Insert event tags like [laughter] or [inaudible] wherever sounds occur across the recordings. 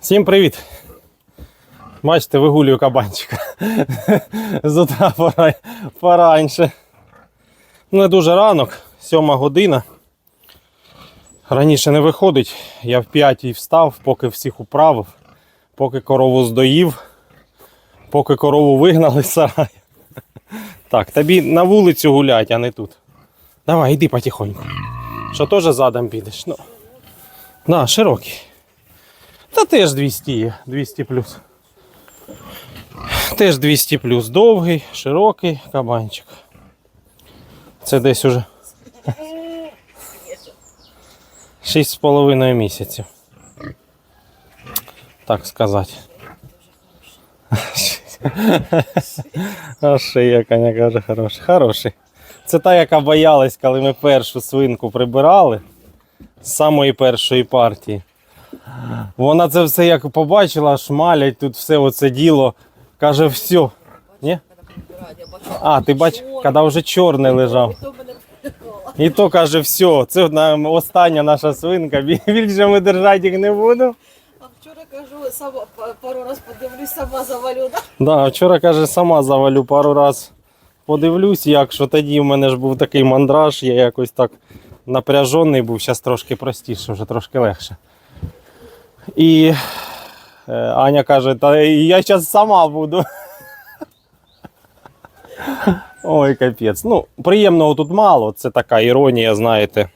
Всім привіт! Бачите, вигулюю кабанчика. З утра пора, пораньше. Не дуже ранок, сьома година. Раніше не виходить. Я в п'ятій встав, поки всіх управив, поки корову здоїв, поки корову вигнали з сараю. Так, тобі на вулицю гулять, а не тут. Давай, йди потихоньку. Що теж задом підеш? Ну. На, широкий. Та теж 200 є, 200 плюс. Теж 200 плюс. Довгий, широкий кабанчик. Це десь уже 6,5 місяців. Так сказати. А шия, коня каже, хороший. Хороший. Це та, яка боялась, коли ми першу свинку прибирали з самої першої партії. Вона це все як побачила, шмалять тут все оце діло. Каже, все. Ні? А, ти бач, коли вже чорний лежав. І то каже, все, це остання наша свинка, більше ми держати їх не будемо. А вчора кажу, сама пару раз подивлюсь, сама завалю. Да? Да, вчора каже, сама завалю пару раз. Подивлюсь, як що тоді в мене ж був такий мандраж, я якось так напряжений був, зараз трошки простіше, вже трошки легше. І е, Аня каже, та я зараз сама буду. Ой, капець. Ну, приємного тут мало, це така іронія, знаєте.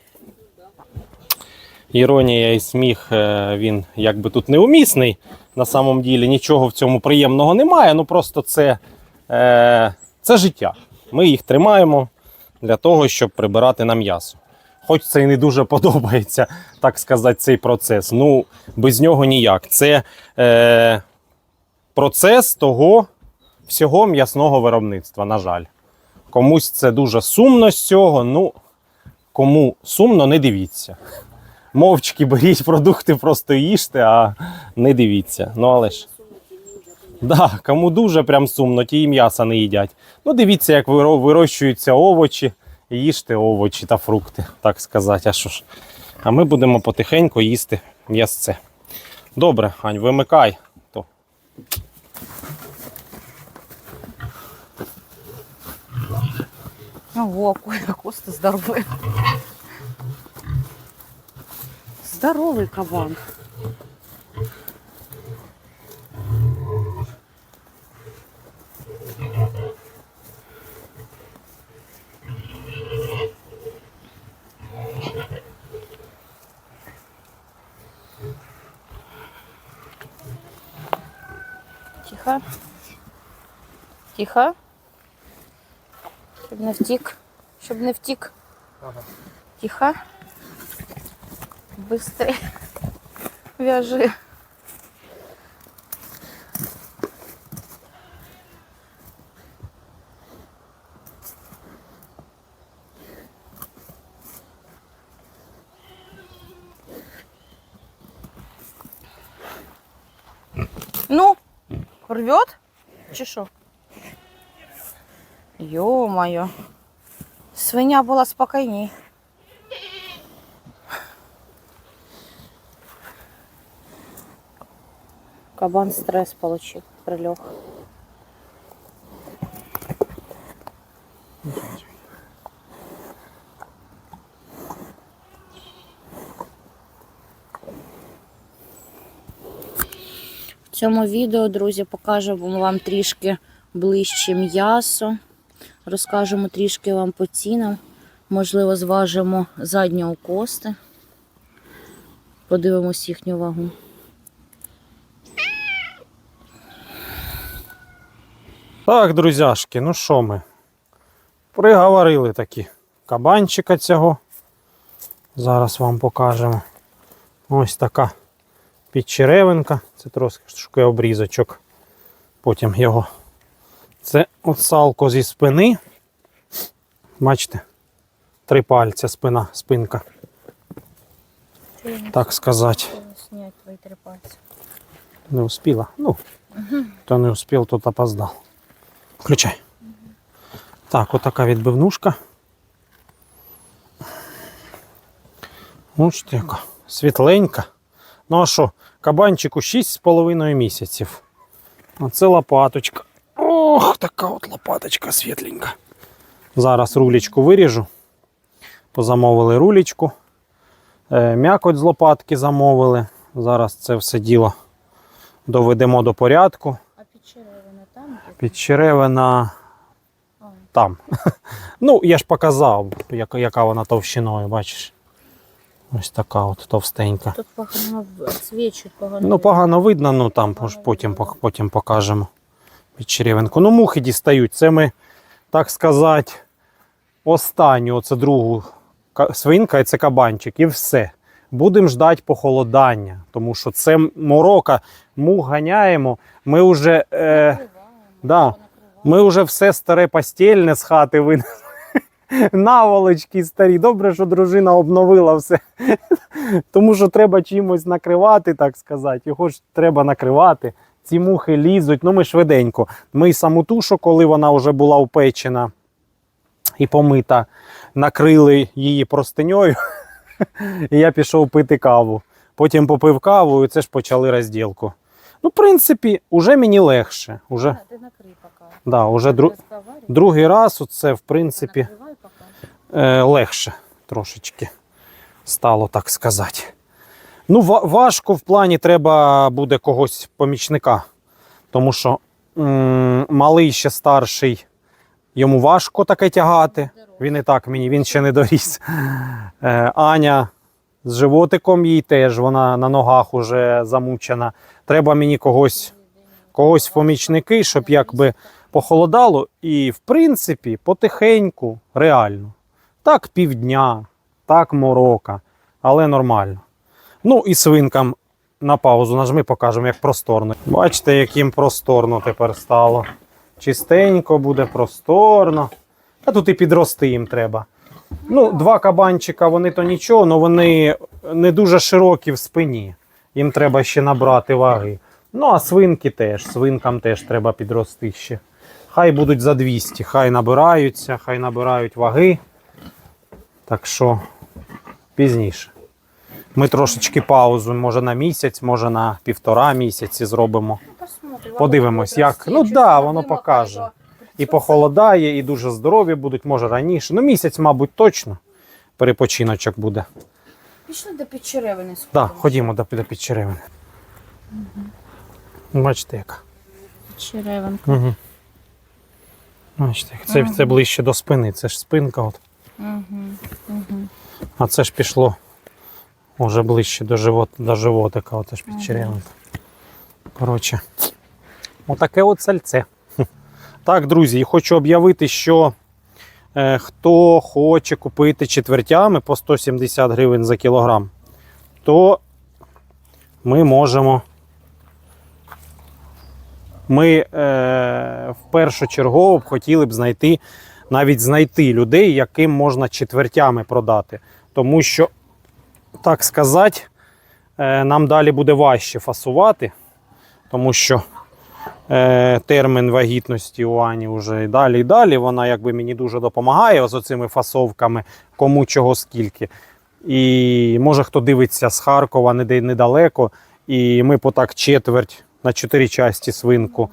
Іронія і сміх, е, він якби тут неумісний. На самом ділі нічого в цьому приємного немає. Ну просто це, е, це життя. Ми їх тримаємо для того, щоб прибирати на м'ясо. Хоч це і не дуже подобається, так сказати, цей процес. Ну, без нього ніяк. Це е, процес того всього м'ясного виробництва, на жаль. Комусь це дуже сумно з цього. Ну, кому сумно, не дивіться. Мовчки беріть продукти, просто їжте, а не дивіться. Ну але ж. Да, кому дуже прям сумно, ті і м'яса не їдять. Ну, дивіться, як вирощуються овочі, їжте овочі та фрукти, так сказати. А що ж? А ми будемо потихеньку їсти м'ясце. Добре, Ань, вимикай. То. Ого, какой коста здоровый. Здоровый кабан. Тихо. Щоб не втік. Щоб не втік. Тихо. Быстрее. Вяжи. Ну, рвет? Чи що? Ё-моё. Свиня була спокійній. Кабан стресс получил, прилег. В цьому відео, друзі, покажемо вам трішки ближче м'ясо. Розкажемо трішки вам по цінам. Можливо, зважимо заднього кости. Подивимось їхню вагу. Так, друзяшки, ну що ми? Приговорили такі кабанчика цього. Зараз вам покажемо. Ось така підчеревинка. Це трошки обрізочок. Потім його. Це от зі спини. Бачите? Три пальця спина, спинка. Так сказати. Снять твої три пальці. Не успіла. Ну, хто не успів, тот опоздав. Включай. Так, отака відбивнушка. Ось яка. Світленька. Ну а що, кабанчику 6,5 місяців. Оце лопаточка. Ох, така от лопаточка світленька. Зараз рулечку виріжу. Позамовили рулечку. Е, м'якоть з лопатки замовили. Зараз це все діло доведемо до порядку. А підчеревина там? Підчеревина А. там. [laughs] ну, я ж показав, яка, яка вона товщиною, бачиш. Ось така от товстенька. Тут погано свічуть, погано. Ну, погано видно, ну там пож- потім, потім покажемо підчеревинку. Ну, мухи дістають. Це ми, так сказати, останню, оце другу свинка і це кабанчик, і все. Будемо ждати похолодання, тому що це морока, мух ганяємо. Ми вже, е, да, ми вже все старе постільне з хати винесли. [laughs] Наволочки старі. Добре, що дружина обновила все. [laughs] Тому що треба чимось накривати, так сказати. Його ж треба накривати. Ці мухи лізуть. Ну, ми швиденько. Ми саму тушу, коли вона вже була упечена і помита, накрили її простиньою. [laughs] І я пішов пити каву. Потім попив каву і це ж почали розділку. Ну, в принципі, уже мені легше. Уже, А, ти накрий да, уже дру... Другий раз це, в принципі, е, легше трошечки стало, так сказати. Ну, важко в плані треба буде когось помічника. Тому що м, малий ще старший, йому важко таке тягати. Він і так мені, він ще не доріс. Е, Аня з животиком їй теж, вона на ногах уже замучена. Треба мені когось, когось помічники, щоб якби похолодало. І, в принципі, потихеньку, реально. Так півдня, так морока, але нормально. Ну і свинкам на паузу нажми, покажемо, як просторно. Бачите, яким просторно тепер стало. Чистенько буде, просторно. А тут і підрости їм треба. Ну, два кабанчика, вони то нічого, але вони не дуже широкі в спині. Їм треба ще набрати ваги. Ну, а свинки теж, свинкам теж треба підрости ще. Хай будуть за 200, хай набираються, хай набирають ваги. Так що пізніше. Ми трошечки паузу, може на місяць, може на півтора місяці зробимо. Подивимось, як. Ну так, да, воно покаже. І похолодає, і дуже здорові будуть, може раніше. Ну, місяць, мабуть, точно. Перепочиночок буде. Пішли до підчеревини Так, да, ходімо до, до підчеревини. Бачите, яка. Підчеревинка. Угу. Бачите, як. це, це ближче до спини, це ж спинка. От. Угу. Угу. А це ж пішло вже ближче до, живот, до животика, оце ж підчеревинка. Коротше, отаке от сальце. [laughs] Так, друзі, і хочу об'явити, що е, хто хоче купити четвертями по 170 гривень за кілограм, то ми можемо. Ми е, в першочергово б хотіли б знайти, навіть знайти людей, яким можна четвертями продати. Тому що, так сказати, е, нам далі буде важче фасувати, тому що е, термін вагітності у Ані вже і далі, і далі. Вона якби мені дуже допомагає з оцими фасовками, кому чого скільки. І може хто дивиться з Харкова недалеко, і ми по так четверть на чотири часті свинку.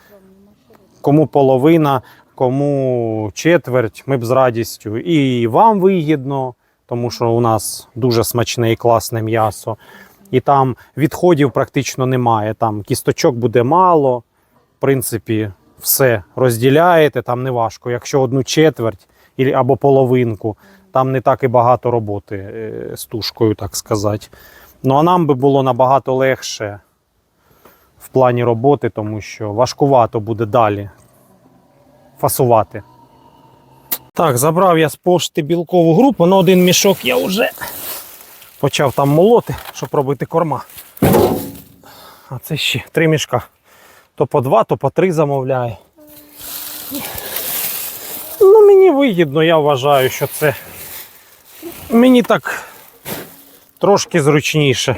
Кому половина, кому четверть, ми б з радістю. І вам вигідно, тому що у нас дуже смачне і класне м'ясо. І там відходів практично немає. Там кісточок буде мало. В принципі, все розділяєте, там не важко. Якщо одну четверть або половинку, там не так і багато роботи е, з тушкою, так сказати. Ну а нам би було набагато легше в плані роботи, тому що важкувато буде далі фасувати. Так, забрав я з пошти білкову групу, на один мішок я вже почав там молоти, щоб робити корма. А це ще три мішка. То по два, то по три замовляю. Ну, мені вигідно, я вважаю, що це мені так трошки зручніше,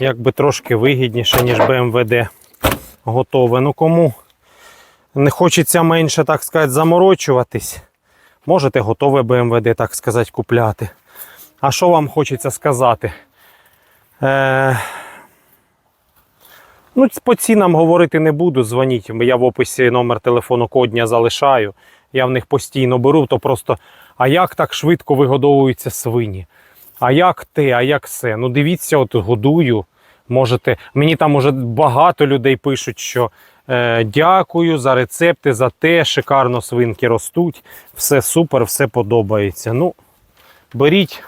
якби трошки вигідніше, ніж БМВД готове. Ну кому не хочеться менше, так сказати, заморочуватись, можете готове БМВД, так сказати, купляти. А що вам хочеться сказати? Е, Ну, по цінам говорити не буду. Дзвоніть. Я в описі номер телефону кодня залишаю. Я в них постійно беру, то просто а як так швидко вигодовуються свині? А як те, а як все? Ну дивіться, от годую. Можете. Мені там уже багато людей пишуть, що дякую за рецепти, за те, шикарно свинки ростуть. Все супер, все подобається. Ну, беріть,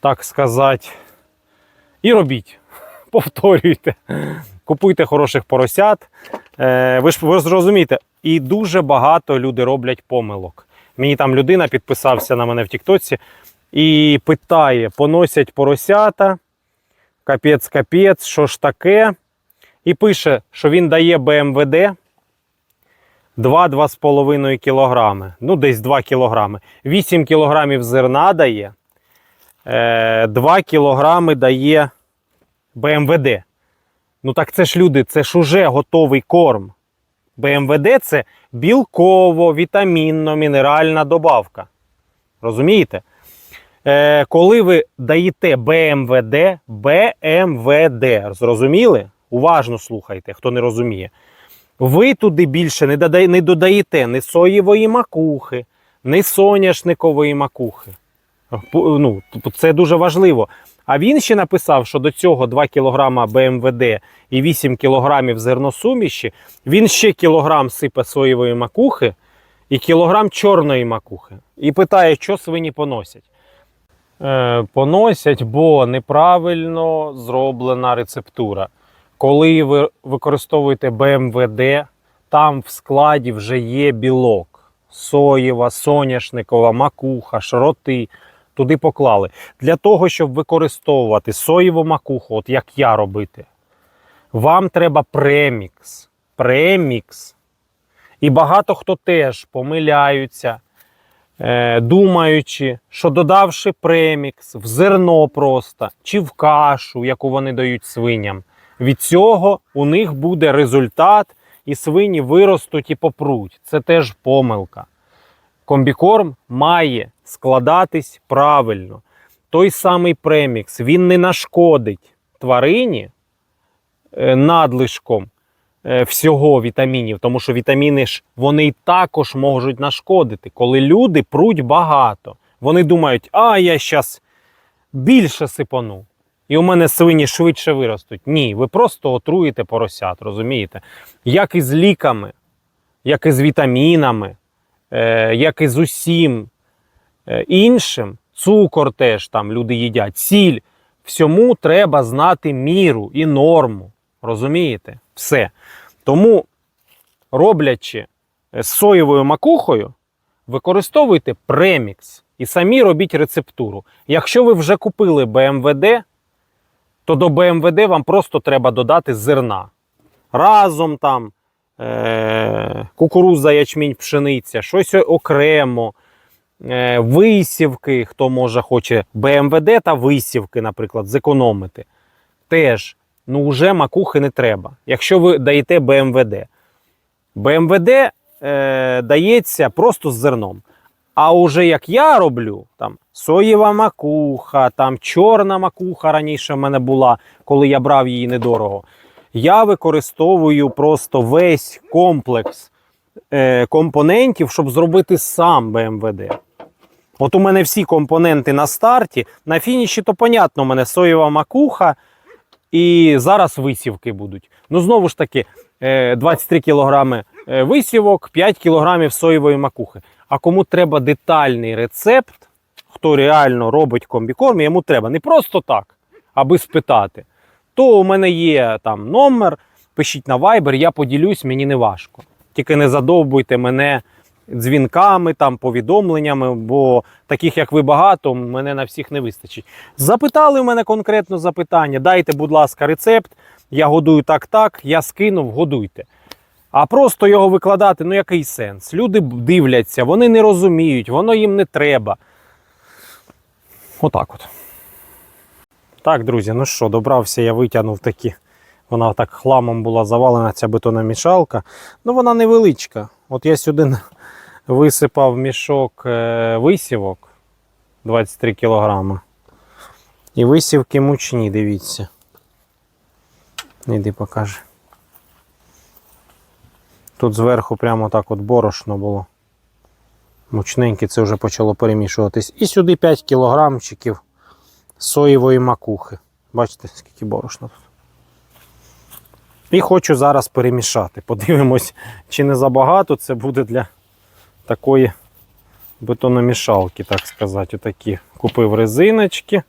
так сказати, і робіть. [laughs] Повторюйте. Купуйте хороших поросят. Е, ви ж ви зрозумієте, і дуже багато люди роблять помилок. Мені там людина підписався на мене в Тіктоці і питає: поносять поросята, капець, капець, що ж таке? І пише, що він дає БМВД 2-2,5 кілограми. Ну, десь 2 кілограми. 8 кілограмів зерна дає, е, 2 кілограми дає БМВД. Ну так це ж люди, це ж уже готовий корм. БМВД це білково-вітамінно-мінеральна добавка. Розумієте? Е, коли ви даєте БМВД, БМВД, зрозуміли? Уважно слухайте, хто не розуміє. Ви туди більше не, додай, не додаєте ні соєвої макухи, ні соняшникової макухи. Ну, тобто це дуже важливо. А він ще написав, що до цього 2 кг БМВД і 8 кг зерносуміші, він ще кілограм сипе соєвої макухи і кілограм чорної макухи. І питає, що свині поносять. Е, поносять, бо неправильно зроблена рецептура. Коли ви використовуєте БМВД, там в складі вже є білок. Соєва, соняшникова, макуха, шроти. Туди поклали. Для того, щоб використовувати соєву макуху, от як я робити, вам треба премікс. Премікс. І багато хто теж помиляються, е, думаючи, що додавши премікс в зерно просто чи в кашу, яку вони дають свиням, від цього у них буде результат, і свині виростуть і попруть. Це теж помилка. Комбікорм має складатись правильно. Той самий премікс він не нашкодить тварині е, надлишком е, всього вітамінів, тому що вітаміни ж вони також можуть нашкодити. Коли люди пруть багато, вони думають, а я зараз більше сипану. І у мене свині швидше виростуть. Ні, ви просто отруєте поросят, розумієте? Як і з ліками, як і з вітамінами, е, як і з усім е, іншим, цукор теж там люди їдять, сіль. Всьому треба знати міру і норму. Розумієте? Все. Тому, роблячи е, з соєвою макухою, використовуйте премікс і самі робіть рецептуру. Якщо ви вже купили БМВД, то до БМВД вам просто треба додати зерна. Разом там е- кукуруза, ячмінь, пшениця, щось окремо, е- висівки, хто може хоче БМВД та висівки, наприклад, зекономити. Теж ну вже макухи не треба. Якщо ви даєте БМВД. БМВД е, дається просто з зерном. А уже як я роблю, там соєва макуха, там чорна макуха раніше в мене була, коли я брав її недорого. Я використовую просто весь комплекс е, компонентів, щоб зробити сам БМВД. От у мене всі компоненти на старті. На фініші, то понятно, у мене соєва макуха, і зараз висівки будуть. Ну, знову ж таки, е, 23 кілограми висівок, 5 кілограмів соєвої макухи. А кому треба детальний рецепт, хто реально робить комбікорм, йому треба не просто так, аби спитати. То у мене є там номер, пишіть на Viber, я поділюсь, мені не важко. Тільки не задовбуйте мене дзвінками, там, повідомленнями, бо таких, як ви багато, мене на всіх не вистачить. Запитали в мене конкретно запитання, дайте, будь ласка, рецепт, я годую так-так, я скинув, годуйте. А просто його викладати, ну який сенс? Люди дивляться, вони не розуміють, воно їм не треба. Отак от. Так, друзі, ну що, добрався, я витягнув такі. Вона так хламом була завалена, ця бетономішалка. Ну, вона невеличка. От я сюди висипав мішок е, висівок 23 кілограма. І висівки мучні, дивіться. Іди покажи. Тут зверху прямо так от борошно було. Мучненьке це вже почало перемішуватись. І сюди 5 кілограмчиків соєвої макухи. Бачите, скільки борошна тут. І хочу зараз перемішати. Подивимось, чи не забагато це буде для такої бетономішалки, так сказати. Отакі. Купив резиночки,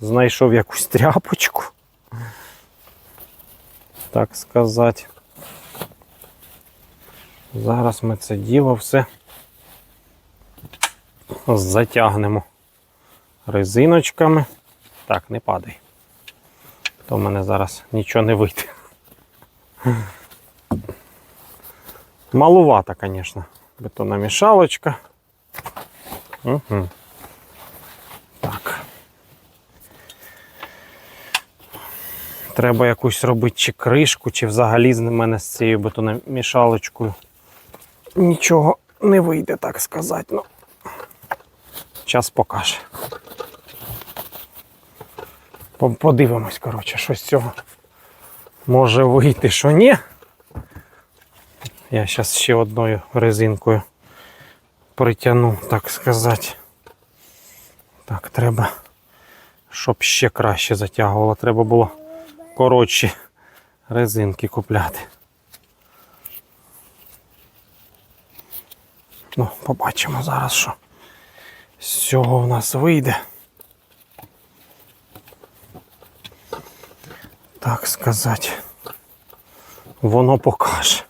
знайшов якусь тряпочку. Так сказати. Зараз ми це діло все затягнемо резиночками. Так, не падай. То в мене зараз нічого не вийде. Малувата, звісно, бетономішалочка. Угу. Так. Треба якусь робити чи кришку, чи взагалі з мене з цією бетономішалочкою. Нічого не вийде, так сказати. Ну, час покаже. Подивимось, коротше, що з цього може вийти, що ні. Я зараз ще одною резинкою притягну, так сказати. Так, треба, щоб ще краще затягувало. Треба було коротші резинки купляти. Ну, побачимо зараз, що з цього в нас вийде. Так сказати. Воно покаже.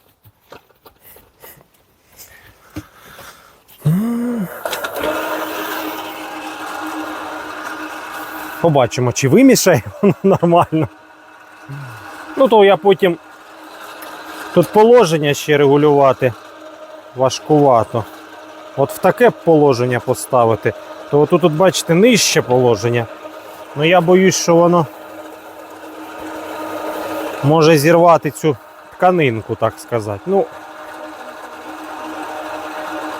Побачимо, чи вимішає воно нормально. Ну, то я потім тут положення ще регулювати важкувато. От в таке положення поставити, то тут, тут бачите, нижче положення. Ну я боюсь, що воно може зірвати цю тканинку, так сказати. Ну,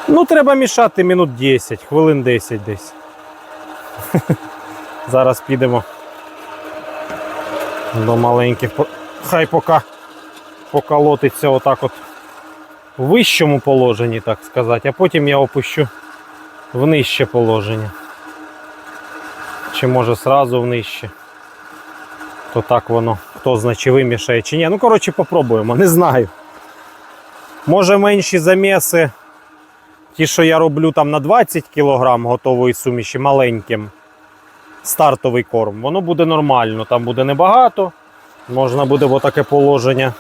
ну треба мішати минут 10, хвилин 10 десь. [laughs] Зараз підемо до маленьких. Хай поки поколотиться отак от вищому положенні, так сказати, а потім я опущу в нижче положення. Чи може сразу в нижче. То так воно, хто знає, чи вимішає, чи ні. Ну, коротше, попробуємо, не знаю. Може менші заміси, ті, що я роблю там на 20 кг готової суміші маленьким, стартовий корм, воно буде нормально, там буде небагато. Можна буде в таке положення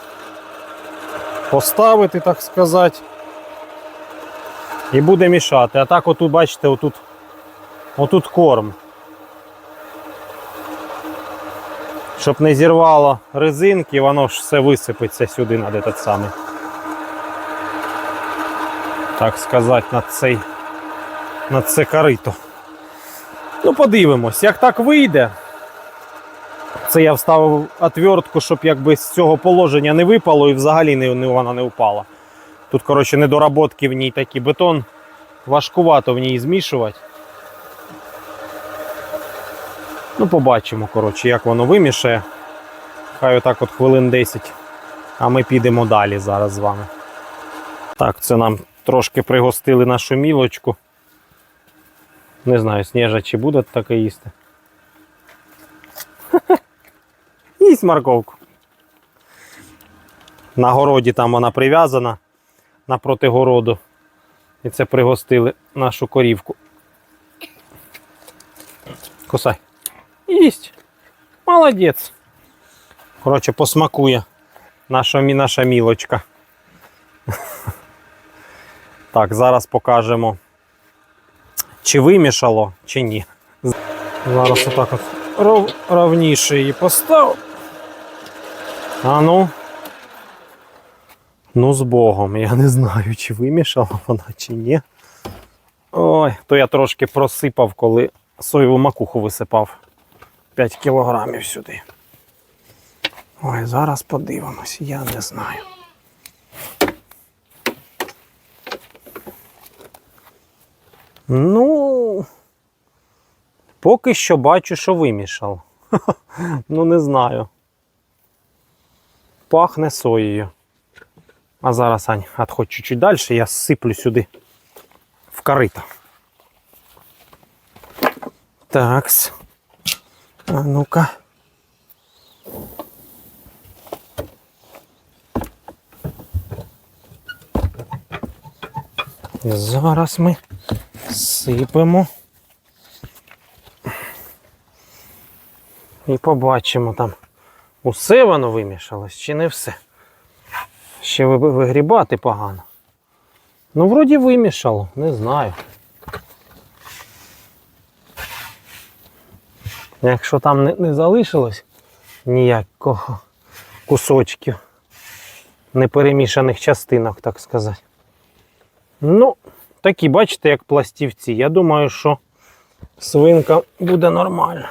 поставити, так сказати. І буде мішати. А так, отут, бачите, отут, отут корм. Щоб не зірвало резинки, воно ж все висипеться сюди на этот самий. Так сказати, на цей на це корито. Ну, подивимось, як так вийде. Це я вставив отвертку, щоб якби з цього положення не випало і взагалі не, не, вона не впала. Тут, коротше, недоработки в ній такі бетон. Важкувато в ній змішувати. Ну, побачимо, коротше, як воно вимішає. Хай отак от хвилин 10. А ми підемо далі зараз з вами. Так, це нам трошки пригостили нашу мілочку. Не знаю, сніжа чи буде таке їсти. Їсть морковку. На городі там вона прив'язана напроти городу. І це пригостили нашу корівку. Кусай. Їсть. Молодець. Коротше, посмакує наша, наша мілочка. [laughs] Так, зараз покажемо, чи вимішало, чи ні. Зараз отак от ров, ровніше її постав. А ну. Ну, з Богом. Я не знаю, чи вимішала вона, чи ні. Ой, то я трошки просипав, коли соєву макуху висипав. 5 кілограмів сюди. Ой, зараз подивимось, я не знаю. Ну, поки що бачу, що вимішав. [laughs] ну, не знаю. Пахне соєю. А зараз, Ань, отходь чуть-чуть далі, я сиплю сюди в корито. Такс. А ну-ка. Зараз ми сипемо. І побачимо там, усе воно вимішалось чи не все. Ще вигрібати погано. Ну, вроді вимішало, не знаю. Якщо там не, не залишилось ніякого кусочків, неперемішаних частинок, так сказати. Ну, такі, бачите, як пластівці. Я думаю, що свинка буде нормальна.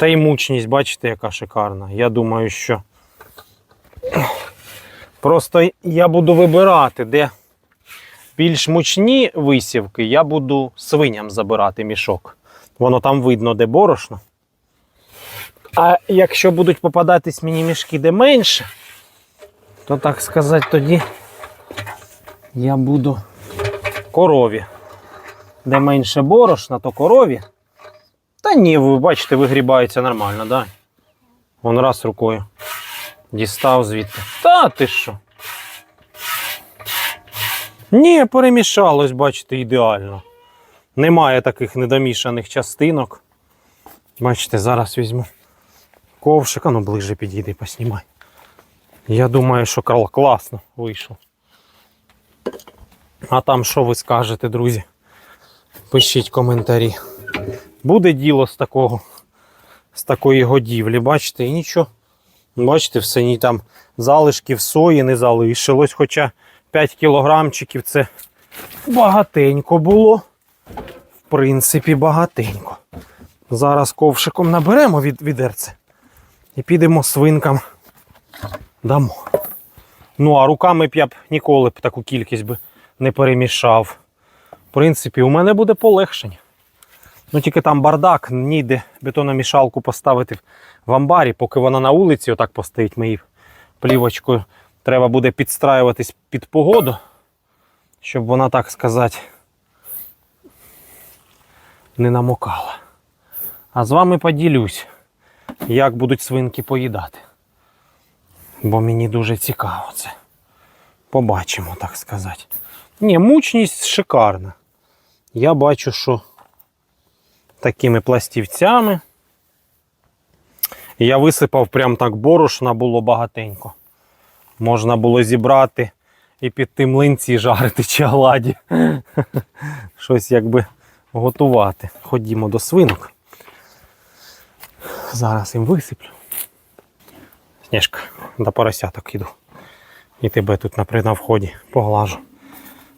Та й мучність, бачите, яка шикарна. Я думаю, що просто я буду вибирати, де більш мучні висівки, я буду свиням забирати мішок. Воно там видно, де борошно. А якщо будуть попадатись мені мішки, де менше, то так сказати, тоді я буду корові. Де менше борошна, то корові. Та ні, ви бачите, вигрібається нормально, да? Вон раз рукою. Дістав звідти. Та ти що? Ні, перемішалось, бачите, ідеально. Немає таких недомішаних частинок. Бачите, зараз візьму ковшик, а ну ближче підійди, поснімай. Я думаю, що класно вийшло. А там що ви скажете, друзі? Пишіть коментарі. Буде діло з такого, з такої годівлі, бачите, і нічого. Бачите, все ні там залишків сої не залишилось, хоча 5 кілограмчиків це багатенько було. В принципі, багатенько. Зараз ковшиком наберемо від відерце і підемо свинкам дамо. Ну, а руками б я б ніколи б таку кількість би не перемішав. В принципі, у мене буде полегшення. Ну тільки там бардак, ніде бетономішалку поставити в амбарі, поки вона на вулиці отак постоїть, ми плівочкою. Треба буде підстраюватись під погоду, щоб вона, так сказати, не намокала. А з вами поділюсь, як будуть свинки поїдати. Бо мені дуже цікаво це. Побачимо, так сказати. Ні, мучність шикарна. Я бачу, що такими пластівцями. Я висипав прям так борошна було багатенько. Можна було зібрати і під тим млинці жарити чи оладі. [laughs] Щось якби готувати. Ходімо до свинок. Зараз їм висиплю. Сніжка, до поросяток іду. І тебе тут на вході поглажу.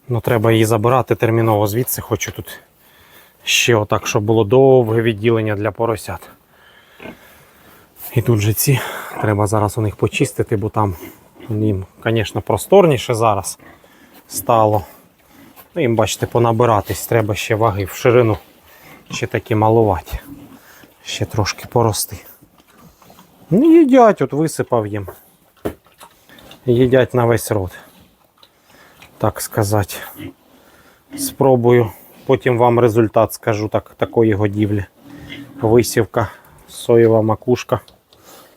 Ну, треба її забирати терміново звідси, хочу тут ще отак, щоб було довге відділення для поросят. І тут же ці, треба зараз у них почистити, бо там їм, звісно, просторніше зараз стало. Ну, їм, бачите, понабиратись, треба ще ваги в ширину. Ще такі малуваті. Ще трошки порости. Ну, їдять, от висипав їм. Їдять на весь рот. Так сказати. Спробую. Потім вам результат скажу так, такої годівлі. Висівка, соєва макушка,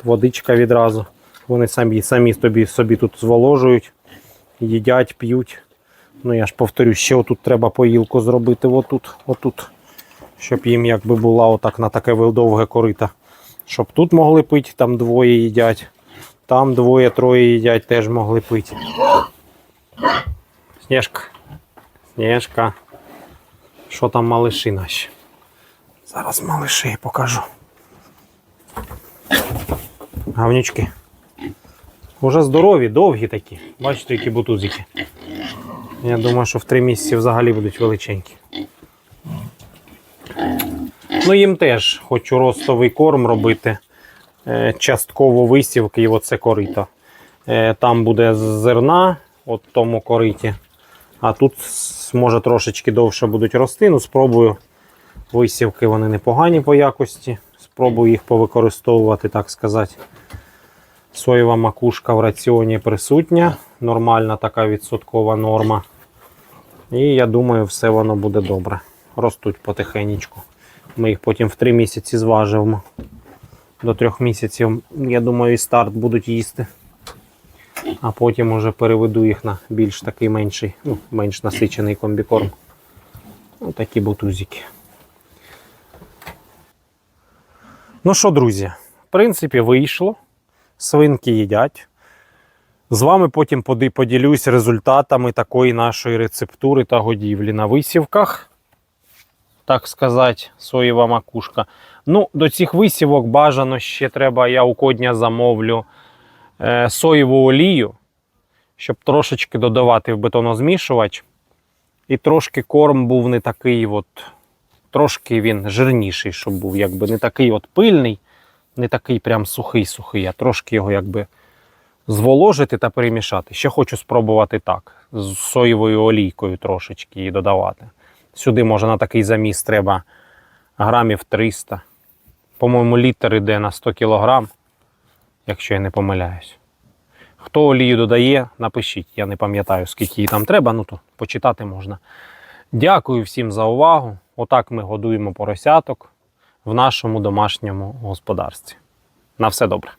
водичка відразу. Вони самі, самі собі, собі тут зволожують, їдять, п'ють. Ну я ж повторю, ще отут треба поїлку зробити, отут, отут. Щоб їм якби була отак на таке довге корито. Щоб тут могли пити, там двоє їдять. Там двоє-троє їдять, теж могли пити. Сніжка. Сніжка. Що там малиші наші? Зараз малиші покажу. Гавнючки. Уже здорові, довгі такі. Бачите, які бутузики. Я думаю, що в три місяці взагалі будуть величенькі. Ну, їм теж хочу ростовий корм робити. Е, Частково висівки і оце корито. Е, Там буде зерна, от тому кориті. А тут може трошечки довше будуть рости. Ну, спробую. Висівки вони непогані по якості. Спробую їх повикористовувати, так сказати. Соєва макушка в раціоні присутня. Нормальна така відсоткова норма. І я думаю, все воно буде добре. Ростуть потихенечку. Ми їх потім в 3 місяці зважимо. До трьох місяців, я думаю, і старт будуть їсти. А потім уже переведу їх на більш такий менший, ну, менш насичений комбікорм. Ось такі бутузики. Ну що, друзі, в принципі, вийшло. Свинки їдять. З вами потім поділюсь результатами такої нашої рецептури та годівлі на висівках. Так сказати, соєва макушка. Ну, до цих висівок бажано ще треба, я у кодня замовлю соєву олію, щоб трошечки додавати в бетонозмішувач. І трошки корм був не такий, от, трошки він жирніший, щоб був, якби не такий от пильний, не такий прям сухий-сухий, а трошки його якби зволожити та перемішати. Ще хочу спробувати так, з соєвою олійкою трошечки її додавати. Сюди, може, на такий заміс треба грамів 300. По-моєму, літр іде на 100 кг, якщо я не помиляюсь. Хто олію додає, напишіть. Я не пам'ятаю, скільки її там треба, ну то почитати можна. Дякую всім за увагу. Отак ми годуємо поросяток в нашому домашньому господарстві. На все добре.